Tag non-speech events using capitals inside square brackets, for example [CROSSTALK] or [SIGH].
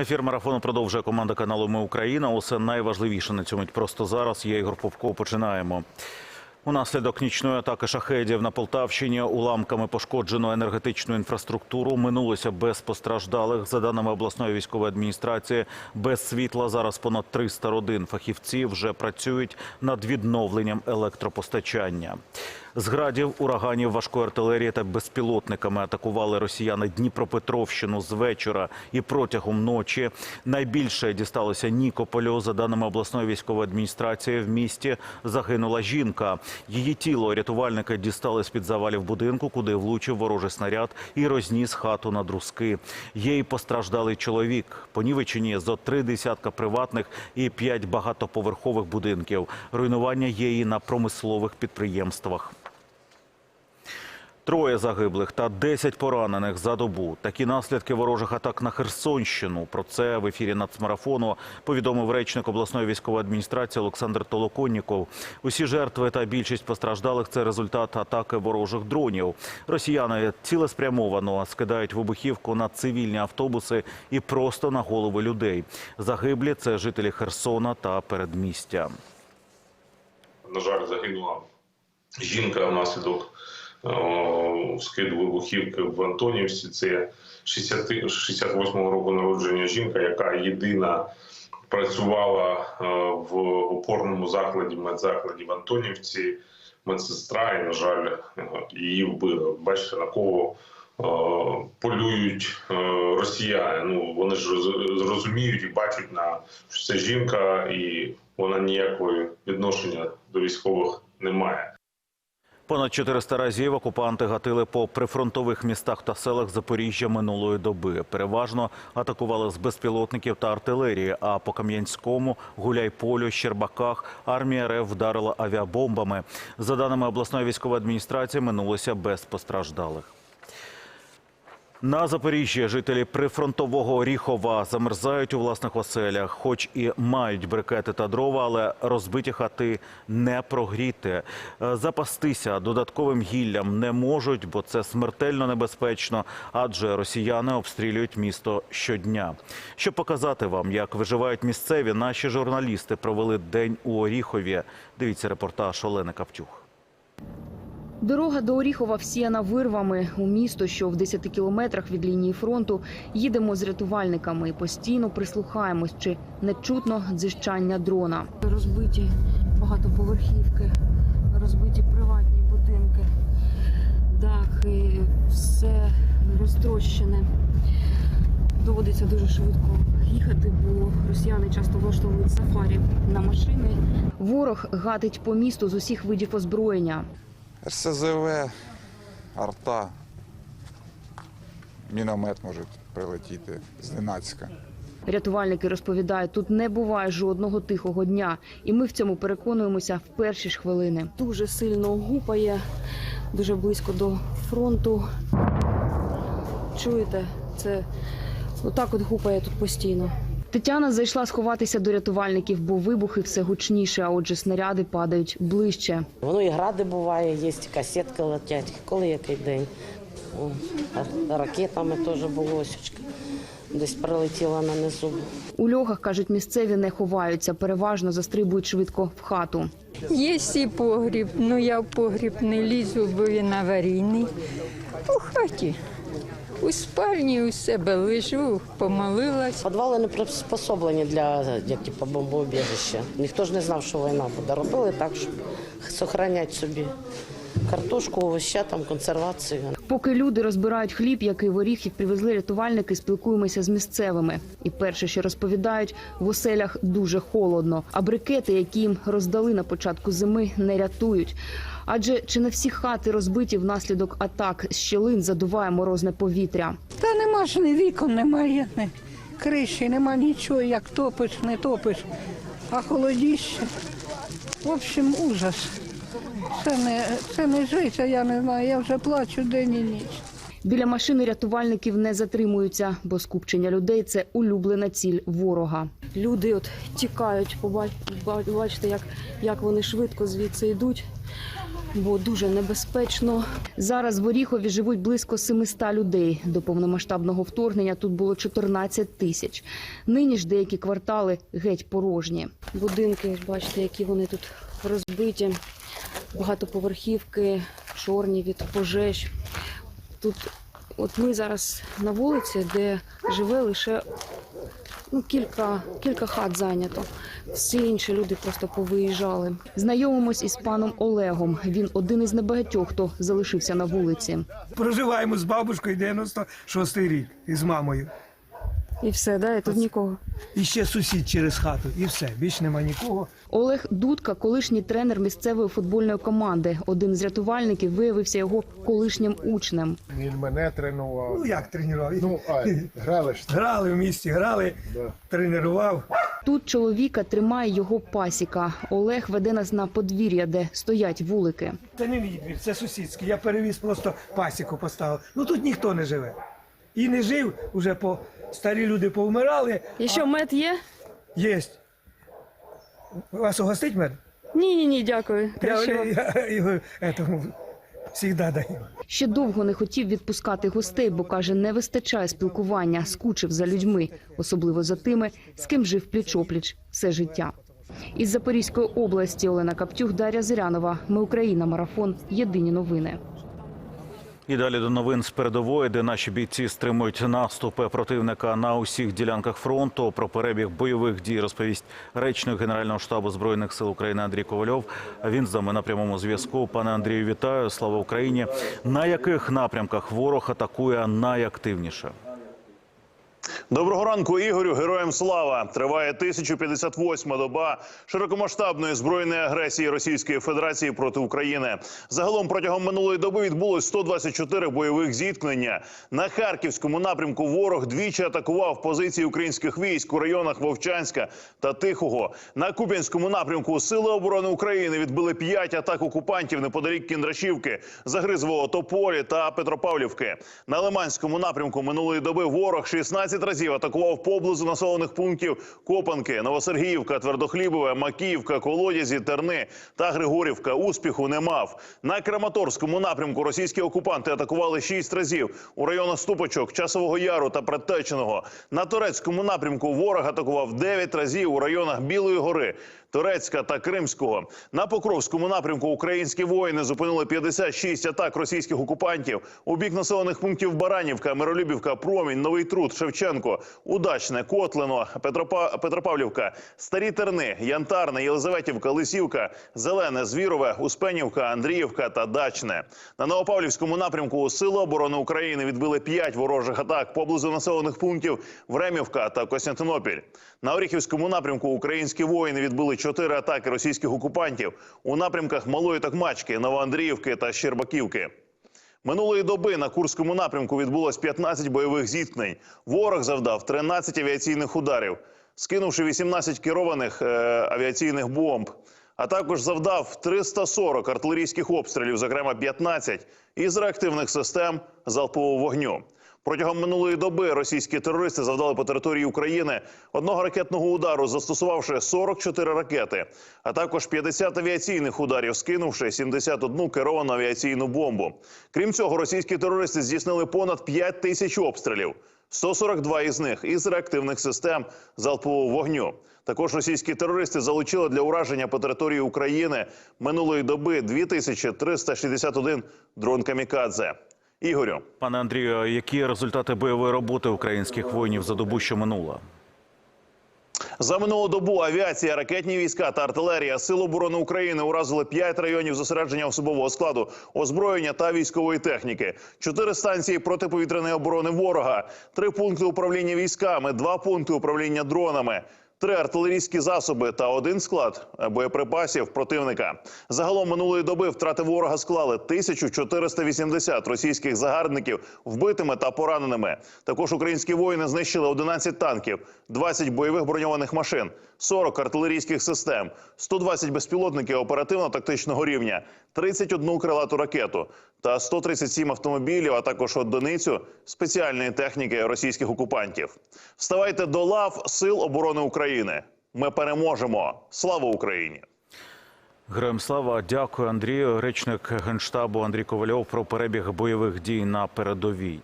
Ефір марафону продовжує команда каналу Ми Україна. Усе найважливіше на цьому просто зараз. Я Ігор Попко. Починаємо. Унаслідок нічної атаки шахедів на Полтавщині уламками пошкоджено енергетичну інфраструктуру. Минулося без постраждалих. За даними обласної військової адміністрації, без світла зараз понад 300 родин. Фахівці вже працюють над відновленням електропостачання. З градів, ураганів, важкої артилерії та безпілотниками атакували росіяни Дніпропетровщину з вечора і протягом ночі. Найбільше дісталося Нікополю. За даними обласної військової адміністрації, в місті загинула жінка. Її тіло рятувальники дістали з під завалів будинку, куди влучив ворожий снаряд і розніс хату на друзки. Є й постраждалий чоловік. Понівечені зо три десятка приватних і п'ять багатоповерхових будинків. Руйнування є і на промислових підприємствах. Троє загиблих та 10 поранених за добу. Такі наслідки ворожих атак на Херсонщину. Про це в ефірі нацмарафону повідомив речник обласної військової адміністрації Олександр Толоконніков. Усі жертви та більшість постраждалих це результат атаки ворожих дронів. Росіяни цілеспрямовано скидають вибухівку на цивільні автобуси і просто на голови людей. Загиблі це жителі Херсона та передмістя. на жаль, загинула жінка внаслідок скиду вибухівки в Антонівці. Це 60 68-го року народження жінка, яка єдина працювала е, в опорному закладі, медзакладі в Антонівці. Медсестра, і, на жаль, її вбили. Бачите, на кого е, полюють е, росіяни. Ну вони ж роз- зрозуміють і бачать на що це жінка, і вона ніякого відношення до військових не має. Понад 400 разів окупанти гатили по прифронтових містах та селах Запоріжжя минулої доби. Переважно атакували з безпілотників та артилерії. А по Кам'янському, Гуляйполю, Щербаках армія РФ вдарила авіабомбами. За даними обласної військової адміністрації, минулося без постраждалих. На Запоріжжі жителі прифронтового Оріхова замерзають у власних оселях, хоч і мають брикети та дрова, але розбиті хати не прогріти. Е, Запастися додатковим гіллям не можуть, бо це смертельно небезпечно, адже росіяни обстрілюють місто щодня. Щоб показати вам, як виживають місцеві, наші журналісти провели день у Оріхові. Дивіться репортаж Олени Кавтюх. Дорога до Оріхова всіяна вирвами. У місто, що в 10 кілометрах від лінії фронту, їдемо з рятувальниками і постійно прислухаємось, чи не чутно дзижчання дрона. Розбиті багатоповерхівки, розбиті приватні будинки, дахи, все розтрощене. Доводиться дуже швидко їхати, бо росіяни часто влаштовують сафарі на машини. Ворог гатить по місту з усіх видів озброєння. РСЗВ, арта, міномет може прилетіти зненацька. Рятувальники розповідають, тут не буває жодного тихого дня, і ми в цьому переконуємося в перші ж хвилини. Дуже сильно гупає, дуже близько до фронту. Чуєте, це отак от гупає тут постійно. Тетяна зайшла сховатися до рятувальників, бо вибухи все гучніше, а отже, снаряди падають ближче. Воно і гради буває, є, касетки летять, коли який день. Ракетами теж було осічка. Десь прилетіла на низу. У льохах кажуть, місцеві не ховаються, переважно застрибують швидко в хату. Є і погріб, ну я в погріб не лізу, бо він аварійний. У хаті. У спальні у себе лежу, помолилась. Підвали не приспособлені для як, типу, бомбоубіжища. Ніхто ж не знав, що війна буде. Робили так, щоб зберігати собі картошку, овоща, там, консервацію. Поки люди розбирають хліб, який в Оріхів привезли рятувальники, спілкуємося з місцевими. І перше, що розповідають, в оселях дуже холодно. А брикети, які їм роздали на початку зими, не рятують. Адже чи не всі хати розбиті внаслідок атак з щілин задуває морозне повітря. Та нема ж ні вікон, немає, ні криші, нема нічого, як топиш, не топиш, а холодіще. В общем, ужас. Це не, це не життя, я не знаю, я вже плачу день і ніч. Біля машини рятувальників не затримуються, бо скупчення людей це улюблена ціль ворога. Люди от тікають, побач- ба- бачите, як, як вони швидко звідси йдуть. бо дуже небезпечно. Зараз в Оріхові живуть близько 700 людей. До повномасштабного вторгнення тут було 14 тисяч. Нині ж деякі квартали геть порожні. Будинки, бачите, які вони тут розбиті. Багатоповерхівки, чорні від пожеж. Тут, от ми зараз на вулиці, де живе лише ну, кілька, кілька хат зайнято. Всі інші люди просто повиїжджали. Знайомимось із паном Олегом. Він один із небагатьох, хто залишився на вулиці. Проживаємо з бабушкою 96-й рік і з мамою. І все, да, і тут нікого. І ще сусід через хату, і все. Більш нема нікого. Олег Дудка, колишній тренер місцевої футбольної команди. Один з рятувальників виявився його колишнім учнем. Він мене тренував. Ну як тренував? Ну, а, [LAUGHS] грали ж. Грали в місті, грали, Да. тренував. Тут чоловіка тримає його пасіка. Олег веде нас на подвір'я, де стоять вулики. Це не мій двір, це сусідський. Я перевіз просто пасіку поставив. Ну тут ніхто не живе. І не жив, уже по старі люди повмирали. І що, мед є? Єсть. Вас угостить мед? Ні, ні, ні, дякую. Я, я його этому, завжди даю. Ще довго не хотів відпускати гостей, бо каже, не вистачає спілкування, скучив за людьми, особливо за тими, з ким жив пліч-опліч все життя. Із Запорізької області Олена Каптюх, Дар'я Зирянова. Ми Україна. Марафон. Єдині новини. І далі до новин з передової, де наші бійці стримують наступи противника на усіх ділянках фронту. Про перебіг бойових дій розповість речник Генерального штабу збройних сил України Андрій Ковальов. Він з нами на прямому зв'язку. Пане Андрію, вітаю! Слава Україні! На яких напрямках ворог атакує найактивніше? Доброго ранку, Ігорю. Героям слава! Триває 1058-ма доба широкомасштабної збройної агресії Російської Федерації проти України. Загалом протягом минулої доби відбулось 124 бойових зіткнення. На харківському напрямку ворог двічі атакував позиції українських військ у районах Вовчанська та Тихого. На Куп'янському напрямку Сили оборони України відбили п'ять атак окупантів неподалік Кіндрашівки, Загризового Тополі та Петропавлівки. На Лиманському напрямку минулої доби ворог 16 разів атакував поблизу населених пунктів Копанки, Новосергіївка, Твердохлібове, Макіївка, Колодязі, Терни та Григорівка. Успіху не мав. На Краматорському напрямку російські окупанти атакували шість разів у районах Ступочок, Часового Яру та Предтеченого. На турецькому напрямку ворог атакував дев'ять разів у районах Білої гори. Турецька та Кримського на Покровському напрямку українські воїни зупинили 56 атак російських окупантів у бік населених пунктів Баранівка, Миролюбівка, Промінь, Новий Труд, Шевченко, Удачне, Котлино, Петропа... Петропавлівка, Старі Терни, Янтарне, Єлизаветівка, Лисівка, Зелене, Звірове, Успенівка, Андріївка та Дачне. На Новопавлівському напрямку Сили оборони України відбили 5 ворожих атак поблизу населених пунктів Времівка та Костянтинопіль. На Оріхівському напрямку українські воїни відбили 4 атаки російських окупантів у напрямках Малої Токмачки, Новоандріївки та Щербаківки. Минулої доби на Курському напрямку відбулось 15 бойових зіткнень. Ворог завдав 13 авіаційних ударів, скинувши 18 керованих е, авіаційних бомб. А також завдав 340 артилерійських обстрілів, зокрема 15 із реактивних систем залпового вогню. Протягом минулої доби російські терористи завдали по території України одного ракетного удару, застосувавши 44 ракети, а також 50 авіаційних ударів, скинувши 71 керовану авіаційну бомбу. Крім цього, російські терористи здійснили понад 5 тисяч обстрілів. 142 із них із реактивних систем залпового вогню. Також російські терористи залучили для ураження по території України минулої доби 2361 дрон камікадзе. Ігорю. Пане Андрію, які результати бойової роботи українських воїнів за добу, що минула? За минулу добу авіація, ракетні війська та артилерія Сил оборони України уразили 5 районів зосередження особового складу, озброєння та військової техніки, 4 станції протиповітряної оборони ворога, 3 пункти управління військами, 2 пункти управління дронами. Три артилерійські засоби та один склад боєприпасів противника. Загалом минулої доби втрати ворога склали 1480 російських загарбників вбитими та пораненими. Також українські воїни знищили 11 танків, 20 бойових броньованих машин, 40 артилерійських систем, 120 безпілотників оперативно-тактичного рівня, 31 крилату ракету та 137 автомобілів, а також одиницю спеціальної техніки російських окупантів. Вставайте до лав Сил оборони України. Ми переможемо. Слава Україні! Героям слава, дякую Андрію. Речник генштабу Андрій Ковальов про перебіг бойових дій на передовій.